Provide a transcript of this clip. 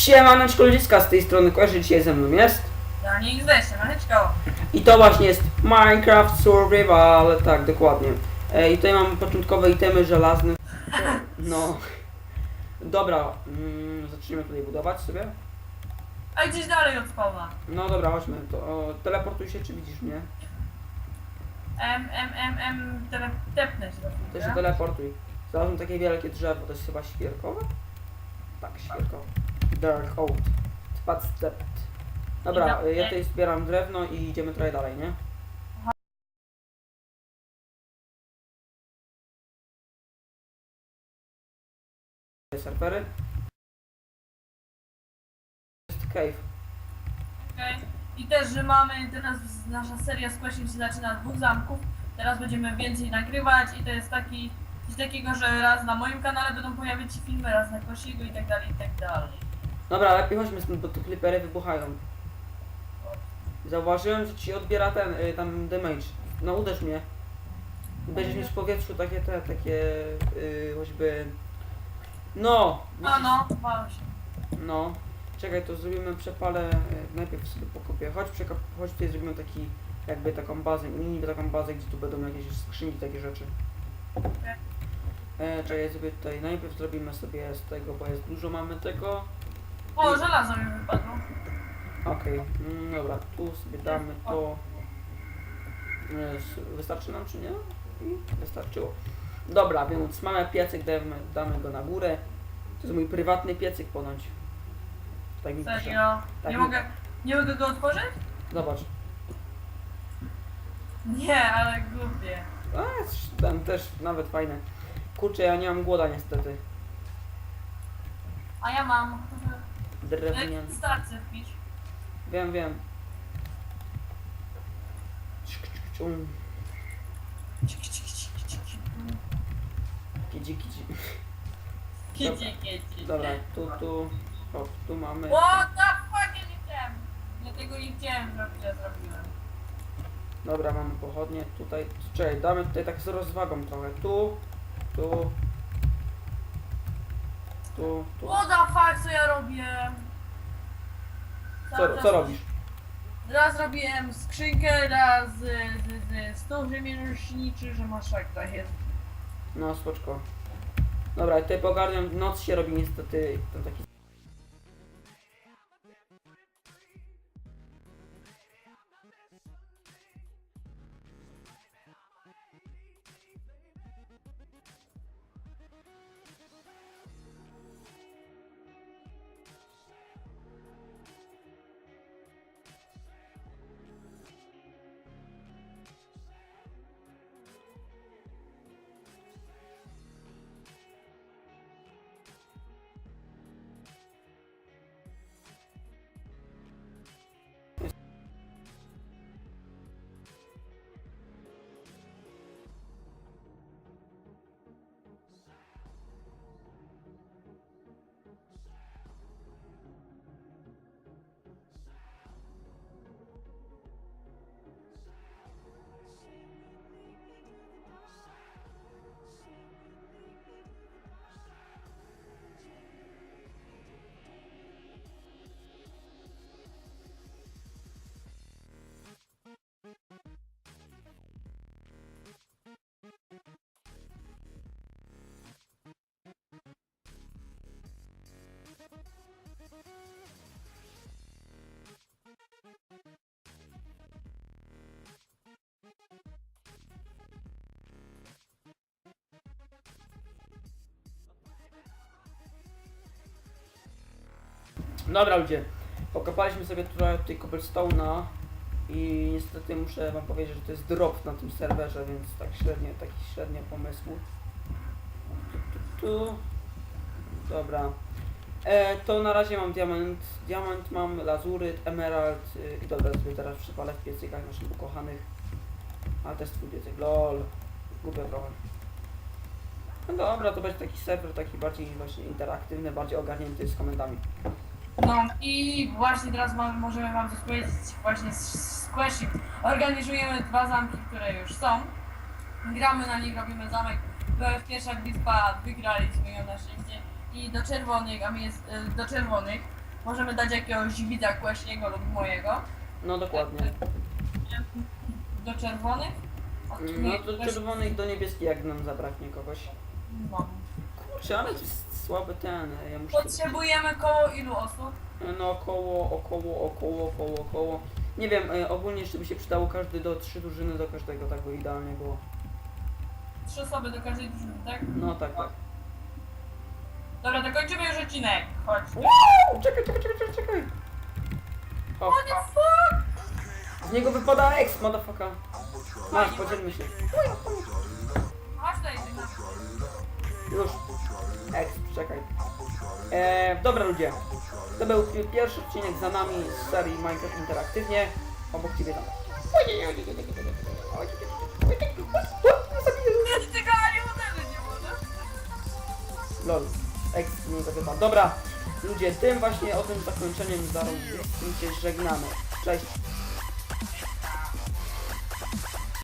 Siemaneczko ludziska z tej strony kojarzy dzisiaj ze mną jest Ja nie ich zejście, maneczko. i to właśnie jest Minecraft Survival, tak dokładnie. E, I tutaj mam początkowe itemy żelazne. No. Dobra, mm, zaczniemy tutaj budować sobie. A gdzieś dalej od spawna. No dobra, chodźmy. To, o, teleportuj się, czy widzisz mnie? M, M, M, M, tele, tepnę się do To się teleportuj. Znalazłem takie wielkie drzewo, to jest chyba świerkowe? Tak, świerkowe. Dark Oat. Spad step. Dobra, ja tutaj zbieram drewno i idziemy trochę dalej, nie? Serwery. Jest cave. Okej. I też, że mamy teraz nasza seria z Questing się zaczyna od dwóch zamków. Teraz będziemy więcej nagrywać i to jest taki coś takiego, że raz na moim kanale będą pojawiać się filmy, raz na Kosiego i tak dalej, i tak dalej. Dobra, lepiej chodźmy stąd, bo tu klipery wybuchają. Zauważyłem, że ci odbiera ten, y, tam damage. No uderz mnie. Będziesz mieć w powietrzu takie te, takie, y, choćby... No! No, no, się. No. Czekaj, to zrobimy przepale, y, najpierw sobie pokopię. Chodź, przekop, chodź tutaj zrobimy taki, jakby taką bazę, niby taką bazę, gdzie tu będą jakieś skrzynki, takie rzeczy. E, czekaj, sobie tutaj, najpierw zrobimy sobie z tego, bo jest dużo mamy tego. O, żelazo mi wypadło. Okej, mm, dobra, tu sobie damy to. E, s- Wystarczy nam czy nie? I wystarczyło. Dobra, więc mamy piecyk, damy, damy go na górę. To jest mój prywatny piecyk ponoć. Tak mi pisze. Serio? Tak Nie mogę, nie mogę go otworzyć? Zobacz. Nie, ale głupie. A, tam też nawet fajne. Kurczę, ja nie mam głoda niestety. A ja mam. Drewniany. Starcy wpisz. Wiem, wiem. Kidzi, kidzi. Kidzie. Dobra, tu, tu. O, tu mamy. What the fuck, ja nie chciałem. Dlatego nie chciałem zrobić, ja zrobiłem. Dobra, mamy pochodnie. Tutaj. Czekaj, damy tutaj tak z rozwagą trochę. Tu, tu. Tu, tu. What the fuck, co ja robię? Cały Co, co robisz? Raz robiłem skrzynkę, raz z, z, z stół rzemieślniczy, że maszakra jest. No, spoczko. Dobra, tutaj pogarniam. Noc się robi niestety. Ten taki. Dobra ludzie, pokopaliśmy sobie trochę tutaj cobblestone'a i niestety muszę wam powiedzieć, że to jest drop na tym serwerze, więc tak średnio, taki średnio pomysłu. Tu, tu, tu. Dobra. E, to na razie mam diament, diament mam, lazuryt, emerald y, i dobra, sobie teraz przypalę w piecykach naszych ukochanych. A to jest twój piecyk, lol. Głupio trochę. No dobra, to będzie taki serwer, taki bardziej właśnie interaktywny, bardziej ogarnięty z komendami. No i właśnie teraz mam, możemy wam coś powiedzieć właśnie z, Questing. Organizujemy dwa zamki, które już są. Gramy na nich, robimy zamek. Była pierwsza bitwa, wygraliśmy ją na szczęście. I do czerwonych, a my jest e, do czerwonych możemy dać jakiegoś widza kłaśniego lub mojego. No dokładnie. Do czerwonych. No to czerwonych do niebieskich, jak nam zabraknie kogoś. No. Kurczę, ale to jest słaby ten. Ja muszę. Potrzebujemy koło ilu osób? No około, około, około, około, około. Nie wiem, e, ogólnie jeszcze by się przydało każdy do trzy drużyny do każdego, tak by idealnie było. Trzy osoby do każdej drużyny, tak? No tak, tak. Dobra, to kończymy już odcinek. Chodź. Wow, czekaj, czekaj, czekaj, czekaj, czekaj. O, What the fuck? z niego wypada ex, motherfucker. Masz, podzielmy się. Już. Ex, czekaj. E, dobra ludzie, to był pierwszy odcinek za nami z serii Minecraft Interaktywnie. Obok ciebie tam. Lol. Nie zawiodła. Dobra, ludzie, tym właśnie o tym zakończeniem zaraz się żegnamy. Cześć.